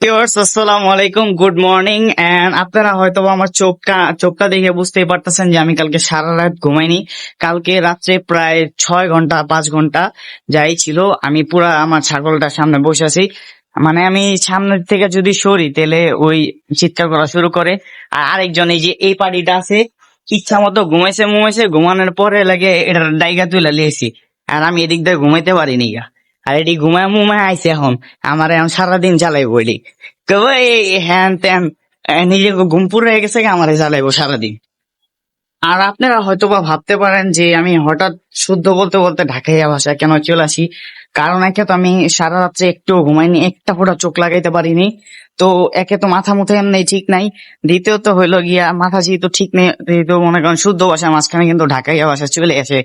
Viewers আসসালামু আলাইকুম good morning and আপনারা হয়তো আমার চোখটা চোখটা দেখে বুঝতেই পারতেছেন যে আমি কালকে সারা রাত ঘুমাইনি। কালকে রাত্রে প্রায় ছয় ঘণ্টা, পাঁচ ঘণ্টা যাই ছিল। আমি পুরা আমার ছাগলটার সামনে বসে আছি। মানে আমি সামনে থেকে যদি সরি, তাহলে ওই চিৎকার করা শুরু করে। আর আরেকজন এই যে এই পার্টিটা আছে ইচ্ছা মতো ঘুমাইছে ঘুমাইছে, ঘুমানোর পরে লাগে এটার ডাইগা তুলে লিয়েছি আর আমি এদিক দিয়ে ঘুমাইতে পারিনি গা। আর এটি ঘুমায় মুমায় আইছে এখন। আমার এখন সারাদিন চালাই বলি কেউ এই হ্যান ত্যান নিজে ঘুম পুরো হয়ে গেছে আমার চালাইবো সারাদিন। আর আপনারা হয়তো বা ভাবতে পারেন যে আমি হঠাৎ শুদ্ধ বলতে বলতে ঢাকাইয়া ভাষা কেন চলে আসি? কারণ একে তো আমি সারা রাত্রে একটু ঘুমাইনি একটা ফোঁটা চোখ লাগাইতে পারিনি। তো একে তো মাথা মুথা এমনি ঠিক নাই। দ্বিতীয়ত হইল গিয়া মাথা যেহেতু ঠিক নেই মনে করেন শুদ্ধ ভাষা মাঝখানে কিন্তু ঢাকাইয়া ভাষা চলে আসে।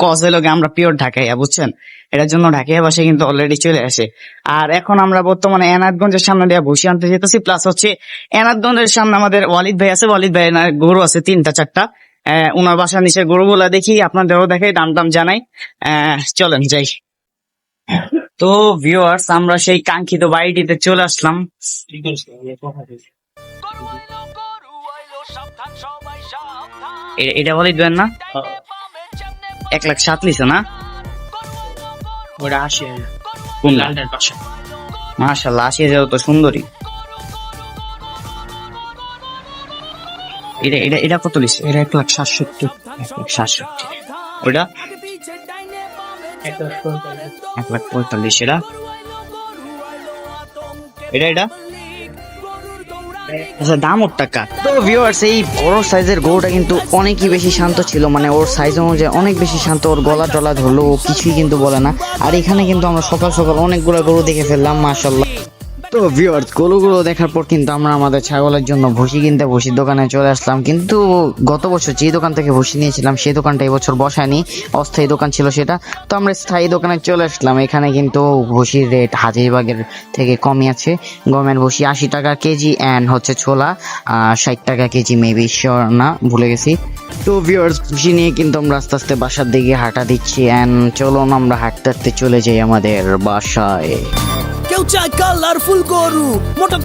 কজ হইল গিয়ে আমরা পিওর ঢাকাইয়া বুঝছেন? এটার জন্য ঢাকাইয়া ভাষা কিন্তু অলরেডি চলে আসে। আর এখন আমরা বর্তমানে এনাদগঞ্জের সামনে দিয়ে বসে আনতে যেতেছি প্লাস হচ্ছে এনাদগঞ্জের সামনে আমাদের ওয়ালিদ ভাই আছে ওয়ালিদ ভাই গরু আছে তিনটা চারটা। আহ, ওনার বাসার নিচে গরুগুলা দেখি আপনাদেরও দেখাই দাম দাম জানাই। আহ, চলেন যাই। তো ভিউয়ার্স আমরা সেই কাঙ্ক্ষিত বাড়িটিতে চলে আসলাম। এটা বলি দেন না? এক লাখ সাত লিছে না? ওটা আশি হাজার তো সুন্দরী। এটা এটা এটা কত লিছে? এটা এক লাখ সাতষট্টি। এক লাখ সাতষট্টি। ওইটা? আচ্ছা দাম ওর টাকা। তো এই বড় সাইজের গরুটা কিন্তু অনেকই বেশি শান্ত ছিল। মানে ওর সাইজ অনুযায়ী অনেক বেশি শান্ত। ওর গলা টলা ও কিছুই কিন্তু বলে না। আর এখানে কিন্তু আমরা সকাল সকাল অনেকগুলো গরু দেখে ফেললাম মাশাল্লাহ তো ভিউয়ার্স গরুগুলো দেখার পর কিন্তু আমরা আমাদের ছাগলের জন্য ভুসি কিনতে ভুসির দোকানে চলে আসলাম। কিন্তু গত বছর যে দোকান থেকে ভুসি নিয়েছিলাম, সেই দোকানটা এবছর বসায়নি। অস্থায়ী দোকান ছিল সেটা। তো আমরা স্থায়ী দোকানে চলে আসলাম। এখানে কিন্তু ভুসির রেট হাজিরবাগের থেকে কমই আছে। গমের ভুসি আশি টাকা কেজি অ্যান্ড হচ্ছে ছোলা। ষাট টাকা কেজি মেবি শিওর না, ভুলে গেছি। তো ভিউয়ার্স ভুসি নিয়ে কিন্তু আমরা আস্তে আস্তে বাসার দিকে হাঁটা দিচ্ছি। অ্যান্ড চলুন আমরা হাঁটতে হাঁটতে চলে যাই আমাদের বাসায়। কেউ কালারফুল গরু মোটা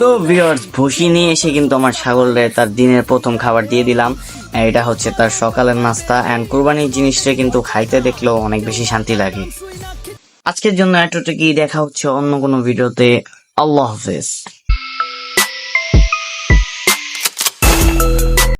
তো ভিউয়ার্স ভুসি নিয়ে এসে কিন্তু আমার ছাগলরে তার দিনের প্রথম খাবার দিয়ে দিলাম। এটা হচ্ছে তার সকালের নাস্তা অ্যান্ড কুরবানির জিনিসটা কিন্তু খাইতে দেখলেও অনেক বেশি শান্তি লাগে। আজকের জন্য এতটুকুই দেখা হচ্ছে অন্য কোনো ভিডিওতে আল্লাহ হাফেজ।